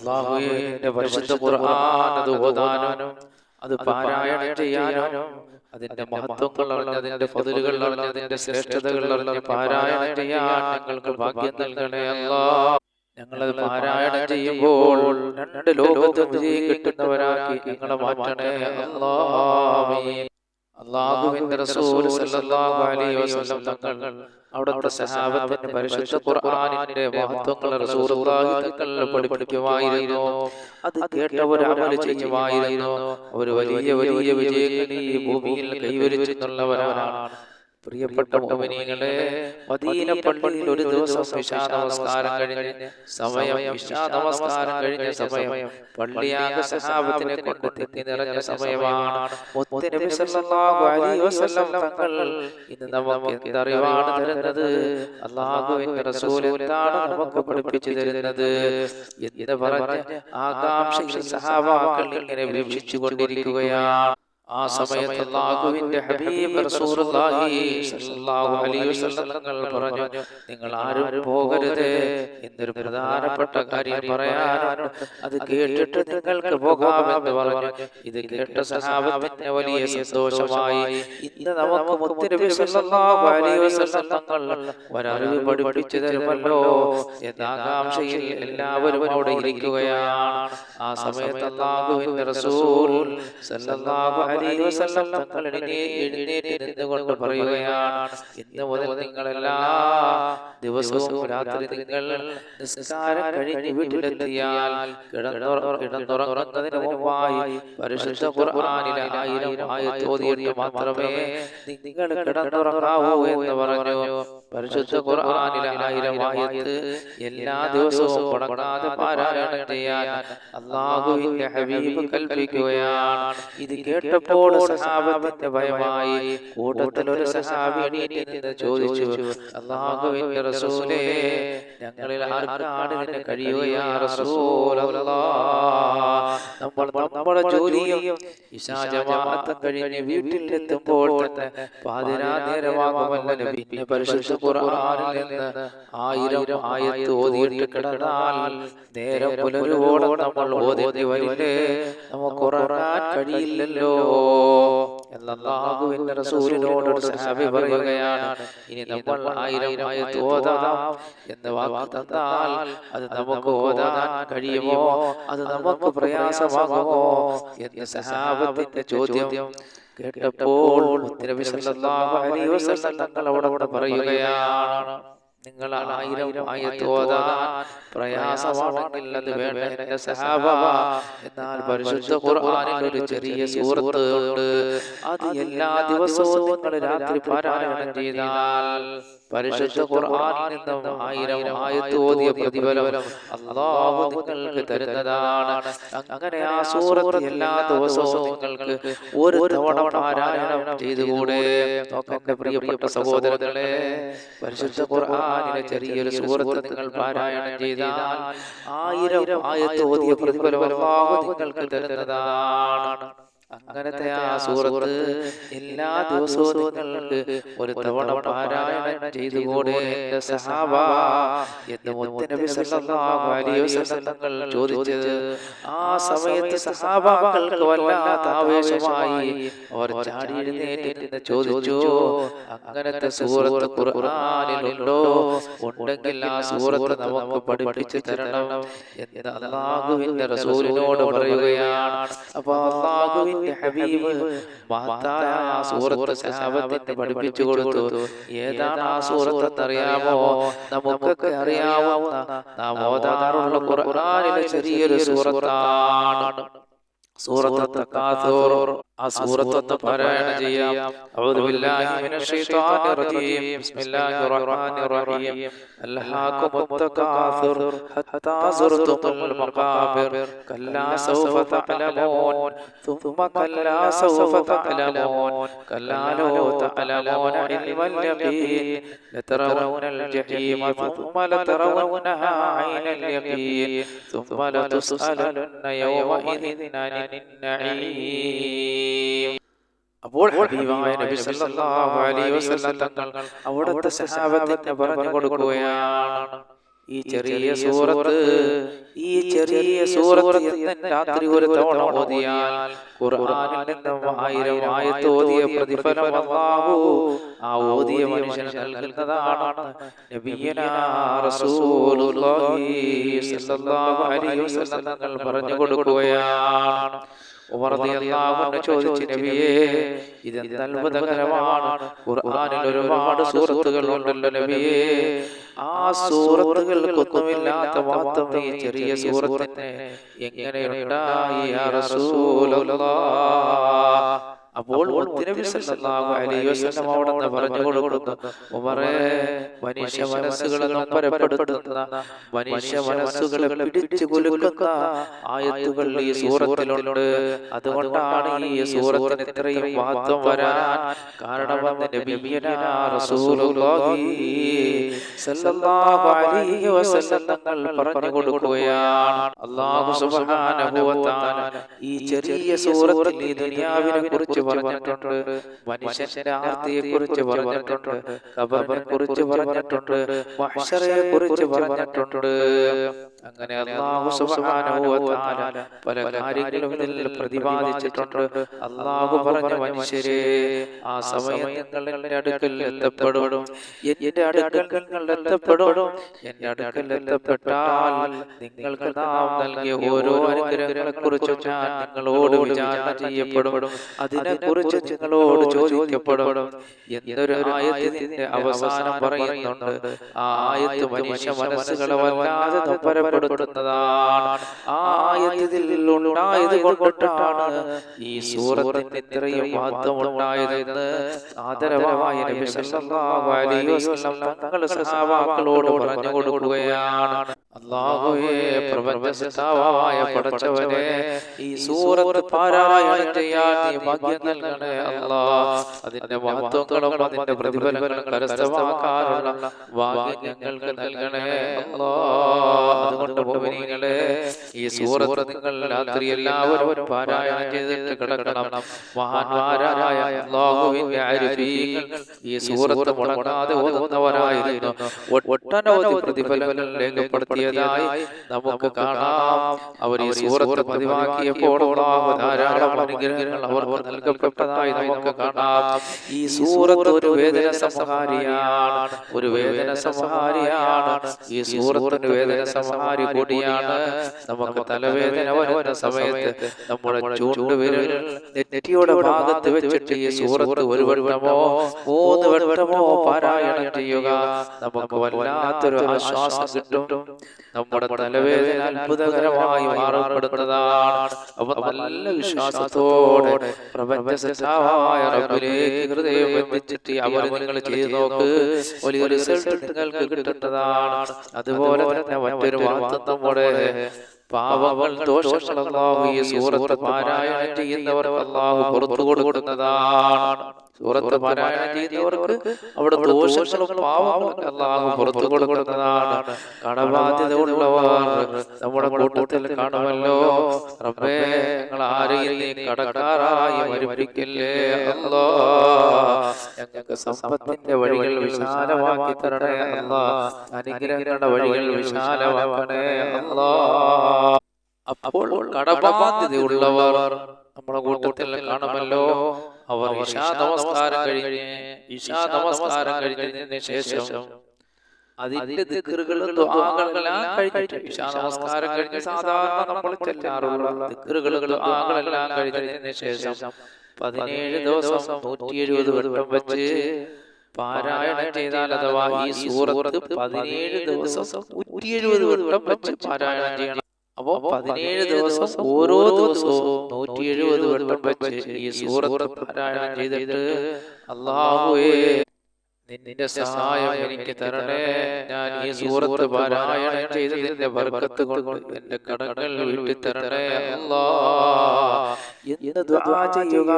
അള്ളാഹുവിന്റെ പരിശുദ്ധ ഖുർആൻ അത് ഓതാനും അത് പാരായണം ചെയ്യാനും അതിന്റെ മഹത്വങ്ങൾ അറിഞ്ഞ് അതിന്റെ ഫതിലുകൾ അറിഞ്ഞ് അതിന്റെ ശ്രേഷ്ഠതകൾ അറിഞ്ഞ് പാരായണം ചെയ്യാൻ ഞങ്ങൾക്ക് ഭാഗ്യം നൽകണേ അല്ലാ. ഞങ്ങളത് പാരായണം ചെയ്യുമ്പോൾ രണ്ട് ലോകത്തും വിജയം കിട്ടുന്നവരാക്കി ഞങ്ങളെ മാറ്റണേ അല്ലാ. ആമീൻ. അള്ളാഹുവിന്റെ റസൂൽ സല്ലല്ലാഹു അലൈഹി വസല്ലം തങ്ങൾ അവിടുത്തെ പരിശുദ്ധ ഖുർആനിന്റെ മഹത്വങ്ങൾ റസൂലുള്ളാഹി തങ്ങൾ പഠിപ്പിക്കുമായിരുന്നു. അത് കേട്ടവർ അമൽ ചെയ്യുമായിരുന്നു. ഒരു വലിയ വലിയ വിജയങ്ങൾ ഈ ഭൂമിയിൽ കൈവരിച്ചെന്നുള്ളവരാണ് പ്രിയപ്പെട്ട മോമിനികളെ മദീന പള്ളിയിൽ ഒരു ദിവസം വിശാ നമസ്കാരം കഴിഞ്ഞ് സമയം വിശാ നമസ്കാരം കഴിഞ്ഞ സമയം പള്ളിയാകെ സഹാബത്തിനെ കൊണ്ട് തെറ്റി നിറഞ്ഞ സമയമാണ് തങ്ങൾ ഇന്ന് നമുക്ക് അറിവാണ് തരുന്നത്? അള്ളാഹുവിന്റെ റസൂൽ എന്താണ് നമുക്ക് പഠിപ്പിച്ചു തരുന്നത്? എന്ന് പറഞ്ഞ് ആകാംക്ഷയിൽ സഹാബാക്കൾ ഇങ്ങനെ വീക്ഷിച്ചു കൊണ്ടിരിക്കുകയാണ് ആ സമയത്ത് ഹബീബ് റസൂലുള്ളാഹി അലൈഹി വസല്ലം പറഞ്ഞു നിങ്ങൾ ആരും പോകരുത്. എന്നൊരു പ്രധാനപ്പെട്ട കാര്യം പറയാനുണ്ട്. അത് കേട്ടിട്ട് നിങ്ങൾക്ക് പോകാമെന്ന് പറഞ്ഞു. ഇത് കേട്ട സഹാബത്തിന് വലിയ സന്തോഷമായി. ഇന്ന് നമുക്ക് മുത്തുനബി സല്ലല്ലാഹു അലൈഹി വസല്ലം തങ്ങൾ ഒരറിവ് പഠിപ്പിച്ചു തരുമല്ലോ. എന്ന ആകാംക്ഷയിൽ എല്ലാവരും അവിടെ ഇരിക്കുകയാണ്. ആ സമയത്ത് റസൂൽ സല്ലല്ലാഹു അലൈഹി വസല്ലം തങ്ങൾ എഴുന്നേ- എഴുന്നേറ്റ് പറയുകയാണ് ഇന്ന് മുതൽ നിങ്ങൾ എല്ലാ ദിവസവും രാത്രി നിങ്ങൾ നിസ്കാരം കഴിഞ്ഞ് വീട്ടിലെത്തിയാൽ കിടന്നുറ- കിടന്നുറങ്ങുന്നതിന് മുമ്പായി പരിശുദ്ധ ഖുർആനിലെ ആയിരം ആയത്ത് ഓതിയിട്ട് മാത്രമേ നിങ്ങൾ കിടന്നുറങ്ങാവൂ എന്ന് പറഞ്ഞു. പരിശുദ്ധ ഖുർആനിലെ ആയിരം ആയത്ത് എല്ലാ ദിവസവും മുടങ്ങാതെ പാരായണം ചെയ്യാൻ അള്ളാഹുവിന്റെ ഹബീബ് കൽപ്പിക്കുകയാണ്. ഇത് കേട്ടപ്പോൾ സഹാബത്തിന്റെ ഭയമായി കൂട്ടത്തിൽ ഒരു സഹാബി ചോദിച്ചു അള്ളാഹുവിന്റെ റസൂലേ ഞങ്ങളിൽ ആർക്കാണ് ഇതിന് കഴിയുകയാ റസൂലല്ലാ? നമ്മൾ നമ്മുടെ ജോലിയും കഴിഞ്ഞ് വീട്ടിലെത്തുമ്പോൾ തന്നെ നബി പരിശുദ്ധ ഖുർആനിൽ നിന്ന് ആയിരം ആയത്ത് ഓതിയിട്ട് കിടന്നാൽ നേരം പുലരുവോളം നമ്മൾ ഓതി വരില്ലേ? നമുക്ക് ഉറങ്ങാൻ കഴിയില്ലല്ലോ. എന്നല്ലാഹുവിന്റെ റസൂലിനോട് ഒരു സഹാബി പറയുകയാണ് ഇനി നമ്മൾ ആയിരം ആയത്ത് ഓതാം എന്ന് വാക്ക് തന്നാൽ അത് നമുക്ക് ഓതാൻ കഴിയുമോ? അത് നമുക്ക് പ്രയാസമാകുമോ? എന്ന് സഹാബത്തിന്റെ ചോദ്യം കേട്ടപ്പോൾ തങ്ങൾ അവിടെ പറയുകയാണ് നിങ്ങൾ ആയിരം ആയത്ത് ഓതാൻ പ്രയാസമാണെങ്കിൽ അത് വേണ്ട എന്റെ സഹാബ എന്നാൽ പരിശുദ്ധ ഖുർആനിൽ ഒരു ചെറിയ സൂറത്ത് ഉണ്ട് അത് എല്ലാ ദിവസവും നിങ്ങൾ രാത്രി പാരായണം ചെയ്താൽ പരിശുദ്ധ ഖുർആനിൽ നിന്നും ആയിരം ആയത്ത് ഓതിയ പ്രതിഫലം അല്ലാഹു നിങ്ങൾക്ക് തരുന്നതാണ്. അങ്ങനെ ആ സൂറത്ത് എല്ലാ ദിവസവും നിങ്ങൾക്ക് ഒരു തവണ പാരായണം ചെയ്തുകൂടെ? നോക്കന്റെ പ്രിയപ്പെട്ട സഹോദരങ്ങളെ പരിശുദ്ധ ഖുർആനിലെ ചെറിയൊരു സൂറത്ത് നിങ്ങൾ പാരായണം ചെയ്താൽ ആയിരം ആയത്ത് ഓതിയ പ്രതിഫലം അല്ലാഹു നിങ്ങൾക്ക് തരുന്നതാണ്. അങ്ങനത്തെ ആ സൂറത്ത് എല്ലാ ദിവസവും നിങ്ങൾക്ക് ഒരു തവണ പാരായണം ചെയ്തുകൂടെ സഹാബ എന്ന് മുത്തനബി സല്ലല്ലാഹു അലൈഹി വസല്ലം ചോദിച്ചത് ആ സമയത്ത് സഹാബാക്കൾക്ക് വല്ലാത്ത ആവേശമായി അവർ ചാടി എഴുന്നേറ്റ് ചോദിച്ചു അങ്ങനത്തെ സൂറത്ത് ഖുർആനിലുണ്ടോ? ഉണ്ടെങ്കിൽ ആ സൂറത്ത് നമുക്ക് പഠിപ്പിച്ചു തരണം എന്ന് അള്ളാഹുവിന്റെ റസൂലിനോട് പറയുകയാണ്. അപ്പൊ അള്ളാഹുവിന്റെ ഹബീബ് മഹത്തായ ആ സൂറത്ത് സഹാബത്തിന് പഠിപ്പിച്ചു കൊടുത്തു. ഏതാണ് ആ സൂറത്ത് അറിയാമോ? നമുക്കൊക്കെ അറിയാവുന്ന നാം ഓതാറുള്ള ഖുർആനിലെ ചെറിയൊരു സൂറത്താണ്. سورة التكاثر سورة التفرعين أعوذ بالله من الشيطان الرجيم بسم الله الرحمن الرحيم ألهاكم التكاثر حتى زرتم المقابر كلا سوف تعلمون ثم كلا سوف تعلمون كلا لو تعلمون علم اليقين لترون الجحيم ثم لترونها عين اليقين ثم لتسألن يومئذ عن النعيم അപ്പോൾ ഹബീബായ നബി സല്ലല്ലാഹു അലൈഹി വസല്ലം തങ്ങൾ അവിടുത്തെ സഹാബത്തിന് പറഞ്ഞു കൊടുക്കുകയാണ് ഈ ചെറിയ സൂറത്ത് ഈ ചെറിയ സൂറത്ത് രാത്രി ഒരു തവണ ഓതിയാൽ ഖുർആനിൽ നിന്നും ആയിരം ആയത്ത് ഓതിയ പ്രതിഫലം അല്ലാഹു ആ ഓതിയ മനുഷ്യന് നൽകുന്നതാണ്. നബിയനാ റസൂലുള്ളാഹി സ്വല്ലല്ലാഹു അലൈഹി വസല്ലം തങ്ങൾ പറഞ്ഞു കൊടുക്കുകയാണ്. ചോദിച്ചു നബിയേ ഇത് അത്ഭുതകരമാണ് ഖുർആനിൽ ഒരുപാട് സൂറത്തുകൾ ഉണ്ടല്ലോ നബിയേ. ആ സൂറത്തുകൾക്കൊന്നുമില്ലാത്ത മാത്രം ഈ ചെറിയ സൂറത്തിനെ എങ്ങനെയുണ്ടായി റസൂലല്ലാഹ് അപ്പോൾ അവിടുന്ന് പറഞ്ഞു കൊടുക്കുന്നു. ഉമറേ മനുഷ്യ മനസ്സുകളെ നൊമ്പരപ്പെടുത്തുന്ന മനുഷ്യ മനസ്സുകളെ പിടിച്ചു കുലുക്കുന്ന ആയത്തുകൾ ഈ സൂറത്തിലുണ്ട്. അതുകൊണ്ടാണ് ഈ സൂറത്തിന് ഇത്രയും മഹത്വം വരാൻ കാരണം പറഞ്ഞു കൊടുക്കുകയാണ്. വ തആല ഈ ചെറിയ സൂറത്തിൽ ഈ ദുനിയാവിനെ കുറിച്ച് പറഞ്ഞിട്ടുണ്ട്. മനുഷ്യന്റെ ആർത്തിയെ കുറിച്ച് പറഞ്ഞിട്ടുണ്ട്. കബറിനെ കുറിച്ച് പറഞ്ഞിട്ടുണ്ട്. കുറിച്ച് പറഞ്ഞിട്ടുണ്ട്. അങ്ങനെ തആല പല കാര്യങ്ങളും ഇതിൽ പ്രതിപാദിച്ചിട്ടുണ്ട്. അള്ളാഹു പറഞ്ഞ മനുഷ്യരെ ആ സമയം നിങ്ങളുടെ അടുക്കൽ എത്തപ്പെടും. എന്റെ അടുക്കൽ നിങ്ങൾ എത്തപ്പെടും. എന്റെ അടുക്കൽ എത്തപ്പെട്ടാൽ നിങ്ങൾക്ക് നാം നൽകിയ ഓരോ അനുഗ്രഹങ്ങളെ കുറിച്ചും ഞാൻ നിങ്ങളോട് വിചാരണ ചെയ്യപ്പെടും. അതിനെ കുറിച്ച് നിങ്ങളോട് ചോദിക്കപ്പെടും. എന്തൊരു ആയത്തിന്റെ അവസാനം പറയുന്നുണ്ട്. ആ ആയത്ത് മനുഷ്യ മനസ്സുകളെ വല്ലാതെ ആ ആയതിൽ ഉണ്ടായത് കൊണ്ടിട്ടാണ് ഈ സൂറത്തിന് ഇത്രയും മഹത്വം ആദരവായ നബി സല്ലല്ലാഹു അലൈഹി വസല്ലം പറഞ്ഞു കൊടുക്കുകയാണ്. പ്രപഞ്ചസത്താവായ പടച്ചവനെ ഈ സൂറത്ത് പാരായണം ചെയ്യാൻ ഭാഗ്യം നൽകണേ അല്ലാ അതിന്റെ മഹത്വങ്ങളും അതിന്റെ പ്രതിഫലങ്ങളും കരസ്ഥമാക്കാനുള്ള ഭാഗ്യം നൽകണേ അതുകൊണ്ട് മോഹിനികളെ ഈ സൂറത്ത് നിങ്ങൾ രാത്രി എല്ലാവരും പാരായണം ചെയ്തിട്ട് കിടക്കണം. മഹാന്മാരായ അല്ലാഹുവിന്റെ ആരിഫീങ്ങൾ ഈ സൂറത്ത് മുടങ്ങാതെ ഓതുന്നവരായിരുന്നു. ഒട്ടനവധി പ്രതിഫലങ്ങൾ രേഖപ്പെടുത്തിയതായി നമുക്ക് കാണാം. അവർ ഈ സൂറത്ത് പതിവാക്കിയപ്പോൾ ധാരാളം അനുഗ്രഹങ്ങൾ അവർക്ക് നൽകപ്പെട്ടതായി നമുക്ക് കാണാം. ഈ സൂറത്ത് ഒരു വേദന സംഹാരിയാണ് ഒരു വേദന സംഹാരിയാണ് ഈ സൂറത്തിന് വേദന സംഹാരി കൂടിയാണ്. നമുക്ക് തലവേദന വരുന്ന സമയത്ത് നമ്മുടെ ചൂണ്ടുവിരൽ നെറ്റിയുടെ ഭാഗത്ത് വെച്ചിട്ട് ഈ സൂറത്ത് ഒരു വട്ടമോ മൂന്ന് വട്ടമോ പാരായണം ചെയ്യുക. നമുക്ക് വല്ലാത്തൊരു ആശ്വാസം കിട്ടും. നമ്മുടെ തലവേദന അത്ഭുതകരമായി മാറപ്പെടുന്നതാണ് അപ്പൊ നല്ല വിശ്വാസത്തോടെ പ്രപഞ്ചസത്താവായ റബ്ബിലേക്ക് ഹൃദയം ബന്ധിച്ചിട്ട് അവർ നിങ്ങൾ ചെയ്തു നോക്ക്. വലിയ റിസൾട്ട് നിങ്ങൾക്ക് കിട്ടുന്നതാണ്. അതുപോലെ തന്നെ മറ്റൊരു വാർത്ത നമ്മുടെ പാവങ്ങൾ ദോഷങ്ങൾ അല്ലാഹു ഈ സൂറത്ത് പാരായണം ചെയ്യുന്നവർക്ക് അല്ലാഹു പുറത്തു കൊടുക്കുന്നതാണ്. സൂറത്ത് പാരായണം ചെയ്യുന്നവർക്ക് അവിടെ ദോഷങ്ങളും പാവങ്ങളും അല്ലാഹു പുറത്തു കൊടുക്കുന്നതാണ്. കടബാധ്യത ഉള്ളവർ നമ്മുടെ കൂട്ടത്തിൽ കാണുമല്ലോ. റബ്ബേ ഞങ്ങൾ ആരെയും കടക്കാറായി മരിപ്പിക്കില്ലേ അല്ലോ ഞങ്ങൾക്ക് സമ്പത്തിന്റെ വഴികൾ വിശാലമാക്കി തരണേ അല്ലാ അനുഗ്രഹങ്ങളുടെ വഴികൾ വിശാലമാക്കണേ അല്ലാ അപ്പോൾ കടബാധ്യതയുള്ളവർ നമ്മുടെ കൂട്ടത്തിൽ കാണുമല്ലോ. അവർ ഇഷാ നമസ്കാരം കഴിഞ്ഞ് ഇഷാ നമസ്കാരം കഴിഞ്ഞതിന് ശേഷം അതിന്റെ ദിക്കറുകളും ദുആകളെല്ലാം കഴിഞ്ഞിട്ട് ഇഷാ നമസ്കാരം കഴിഞ്ഞ് സാധാരണ നമ്മൾ ചെല്ലാറുള്ള ദിക്കറുകളും ദുആകളെല്ലാം കഴിഞ്ഞതിന് ശേഷം പതിനേഴ് ദിവസം നൂറ്റി എഴുപത് വട്ടം വെച്ച് പാരായണം ചെയ്താൽ അഥവാ ഈ സൂറത്ത് പതിനേഴ് ദിവസം നൂറ്റി എഴുപത് വട്ടം വെച്ച് പാരായണം ചെയ്യണം. അപ്പോ പതിനേഴ് ദിവസം ഓരോ ദിവസവും നൂറ്റി എഴുപത് വട്ടം വെച്ച് ഈ സൂറത്ത് പാരായണം ചെയ്തിട്ട് അള്ളാഹുവേ നിന്റെ സഹായം എനിക്ക് തരണേ. ഞാൻ ഈ സൂറത്ത് പാരായണം ചെയ്തതിന്റെ ബർക്കത്ത് കൊണ്ട് എന്റെ കടങ്ങൾ വീട്ടി തരണേ. അല്ലാ എന്ന് ദുആ ചെയ്യുക?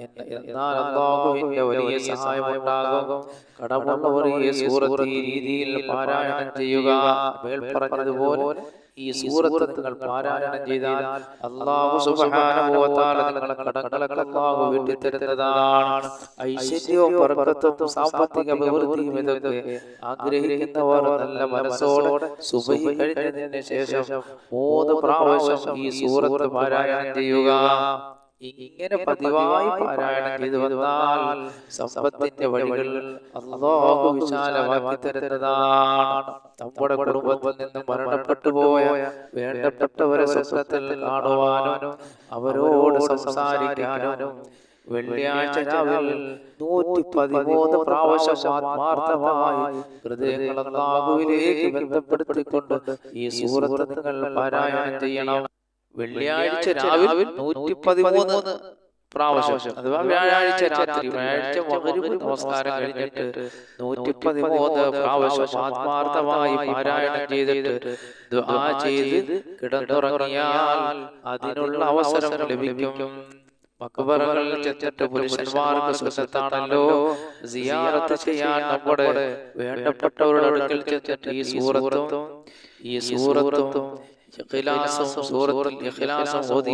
എന്ന- എന്നാൽ അല്ലാഹുവിന്റെ വലിയ സഹായം ഉണ്ടാകും. കടമുള്ളവർ ഈ സൂറത്ത് ഈ രീതിയിൽ പാരായണം ചെയ്യുക. മേൽ പറഞ്ഞതുപോലെ ഈ സൂറത്ത് നിങ്ങൾ പാരായണം ചെയ്താൽ അല്ലാഹു സുബ്ഹാനഹു വ തആല നിങ്ങളെ കടങ്ങളൊക്കെ അള്ളാഹു വീട്ടി തരുന്നതാണ് ഐശ്വര്യവും ബർക്കത്തും സാമ്പത്തിക അഭിവൃദ്ധിയും ഇതൊക്കെ ആഗ്രഹിക്കുന്നവർ നല്ല മനസ്സോടെ സുബഹി കഴിഞ്ഞതിന് ശേഷം മൂന്ന് പ്രാവശ്യം ഈ സൂറത്ത് പാരായണം ചെയ്യുക. ഇങ്ങനെ പതിവായി പാരായണം ചെയ്തു വന്നാൽ സമ്പത്തിന്റെ വഴികൾ അള്ളാഹു വിശാലമാക്കി തരുന്നതാണ്. നമ്മുടെ കുടുംബത്തിൽ നിന്ന് മരണപ്പെട്ടു പോയ വേണ്ടപ്പെട്ടവരെ സ്വപ്നത്തിൽ കാണുവാനും അവരോട് സംസാരിക്കാനും വെള്ളിയാഴ്ച രാവിലെ നൂറ്റി പതിമൂന്ന് പ്രാവശ്യം ആത്മാർത്ഥമായി ബന്ധപ്പെടുത്തിക്കൊണ്ട് ഈ സൂറത്ത് നിങ്ങൾ പാരായണം ചെയ്യണം. വെള്ളിയാഴ്ച രാവിലെ നൂറ്റി പതിമൂന്ന് പ്രാവശ്യം. അഥവാ വ്യാഴാഴ്ച രാത്രി വ്യാഴാഴ്ച മകരുവ് നമസ്കാരം കഴിഞ്ഞിട്ട് നൂറ്റി പതിമൂന്ന് പ്രാവശ്യം ആത്മാർത്ഥമായി പാരായണം ചെയ്തിട്ട് ദുആ ചെയ്ത് കിടന്നുറങ്ങിയാൽ അതിനുള്ള അവസരം ലഭിക്കും. മക്ബറകളിൽ ചെന്നിട്ട് പുരുഷന്മാർക്ക് സുഖത്താണല്ലോ സിയാറത്ത് ചെയ്യാൻ നമ്മുടെ വേണ്ടപ്പെട്ടവരുടെ അടുക്കൽ ചെന്നിട്ട് ഈ സൂറത്തും ഈ സൂറത്തും ഇഖ്ലാസും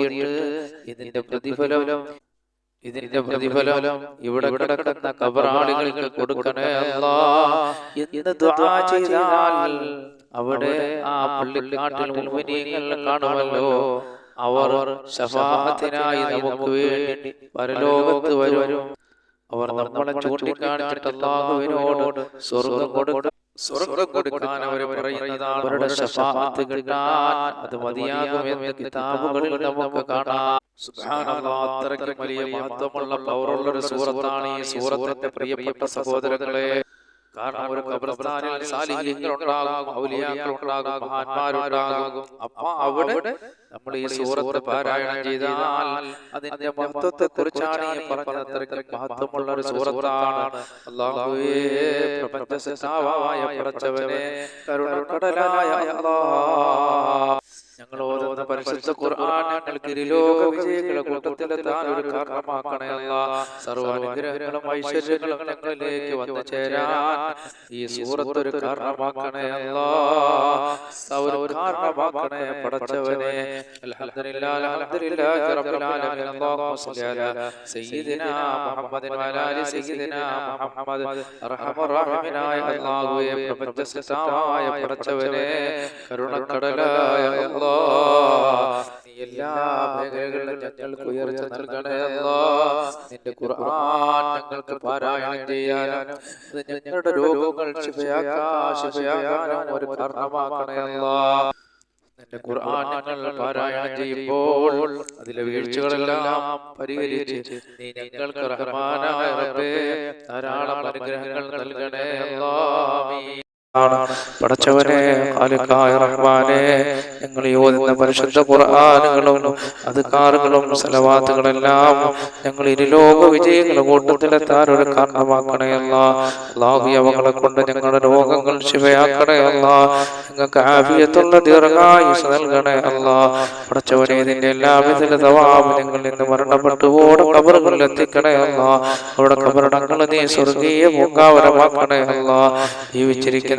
ഇതിന്റെ പ്രതിഫലം ഇതിന്റെ പ്രതിഫലം ഇവിടെ കിടക്കുന്ന കബറാളികൾക്ക് കൊടുക്കണേ ദുആ ചെയ്താൽ അവിടെ ആ പള്ളിക്കാട്ടിൽ മുഅ്മിനീങ്ങൾ കാണുമല്ലോ. അവർ ശഫാഅത്തിനായി നമുക്ക് വേണ്ടി പരലോകത്ത് വരും. അവർ നമ്മളെ ചൂണ്ടിക്കാണിച്ചിട്ട് അല്ലാഹുവിനോട് സ്വർഗം കൊടുക്കും സ്വർഗം കൊടുക്കാൻ അവർ പറയുന്നതാണ് അവരുടെ ശഫാഅത്ത് കിട്ടാൻ അത് മതിയാകുമെന്ന് കിതാബുകളിൽ നമുക്ക് കാണാം. സുബ്ഹാനല്ലാഹ് അത്രയ്ക്ക് വലിയ മഹത്വമുള്ള പവറുള്ള ഒരു സൂറത്താണ് ഈ സൂറത്തിന്റെ പ്രിയപ്പെട്ട സഹോദരങ്ങളെ. കാരണം ഒരു ഖബർസ്ഥാനിൽ സാലിഹ്യങ്ങൾ ഉണ്ടാകും ഔലിയാക്കൾ ഉണ്ടാകും മഹാന്മാരുണ്ടാകും. അപ്പൊ അവിടെ നമ്മൾ ഈ സൂറത്ത് പാരായണം ചെയ്താൽ അതിന്റെ മഹത്വത്തെ കുറിച്ചാണ് ഈ പറഞ്ഞത് അത്രയ്ക്ക് മഹത്വമുള്ള ഒരു സൂറത്താണ്. അള്ളാഹുവേ പ്രപഞ്ച സൃഷ്ടാവായ പടച്ചവനെ കരുണക്കടലായ അല്ലാഹ് ഞങ്ങൾ ഓരോന്ന് പരിശുദ്ധ ഖുർആൻ ഞങ്ങൾക്ക് വിജയികളെ കൂട്ടത്തിലെത്താൻ ഒരു സർവാനുഗ്രഹങ്ങളും ഐശ്വര്യങ്ങളും ഞങ്ങളിലേക്ക് വന്നു ചേരാൻ ഈ സൂറത്ത് ഒരു കാരണമാക്കണേ പടച്ചവനെ അൽഹംദുലില്ലാഹി അൽഹംദുലില്ലാഹി റബ്ബിൽ ആലമീൻ. അല്ലാഹുമ്മ സ്വല്ലി അലാ സയ്യിദിനാ മുഹമ്മദിൻ സയ്യിദിനാ മുഹമ്മദ്. അർഹമർ റഹീമിനായ അല്ലാഹുവേ പ്രപഞ്ച സൃഷ്ടാവായ പടച്ചവനെ കരുണക്കടലായ അല്ലാഹ് എല്ലാ മേഖലകളിലും ഞങ്ങൾക്ക് ഉയർച്ച നിന്റെ ഖുർആൻ ഞങ്ങൾക്ക് പാരായണം ചെയ്യാനും ഞങ്ങളുടെ രോഗങ്ങൾ ഒരു കാരണമാക്കണേ അല്ലാ. നിന്റെ ഖുർആൻ ഞങ്ങൾ പാരായണം ചെയ്യുമ്പോൾ അതിലെ വീഴ്ചകളെല്ലാം പരിഹരിച്ച് നീ ഞങ്ങൾക്ക് റഹ്മാനായ റബ്ബേ ധാരാളം അനുഗ്രഹങ്ങൾ നൽകണേ ആണ്. പടച്ചവനെ അലുക്കായ റഹ്മാനെ ഞങ്ങൾ യോജിക്കുന്ന പരിശുദ്ധ ഖുർആാനുകളും അധികാറുകളും സലവാത്തുകളെല്ലാം ഞങ്ങൾ ഇരുലോക വിജയങ്ങളുടെ കൂട്ടത്തിലെത്താൻ ഒരു കാരണമാക്കണയല്ല. അള്ളാഹു അവകളെ കൊണ്ട് ഞങ്ങളുടെ രോഗങ്ങൾ ശിവയാക്കണയല്ല. ഞങ്ങൾക്ക് ആഫിയത്തുള്ള ദീർഘായുസ് നൽകണേ പഠിച്ചവരെ ഇതിന്റെ എല്ലാവിധത്തിലെ തവാബ് ഞങ്ങൾ നിന്ന് മരണപ്പെട്ടു ഓടെ കബറുകളിൽ എത്തിക്കണേ അല്ല അവിടെ കബറടങ്ങൾ നീ സ്വർഗീയ പൂങ്കാവരമാക്കണേ അല്ല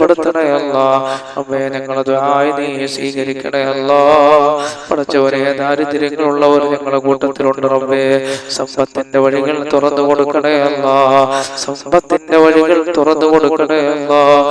അല്ലാ അമ്മേ ഞങ്ങളത് ആയി നീ സ്വീകരിക്കണയല്ല. പഠിച്ചവരെ ദാരിദ്ര്യങ്ങളുള്ളവർ ഞങ്ങളുടെ കൂട്ടത്തിലുണ്ട് റബ്ബേ. സമ്പത്തിന്റെ വഴികൾ തുറന്നു കൊടുക്കണേ അല്ലാ സമ്പത്തിന്റെ വഴികൾ തുറന്നു കൊടുക്കണേ അല്ലാ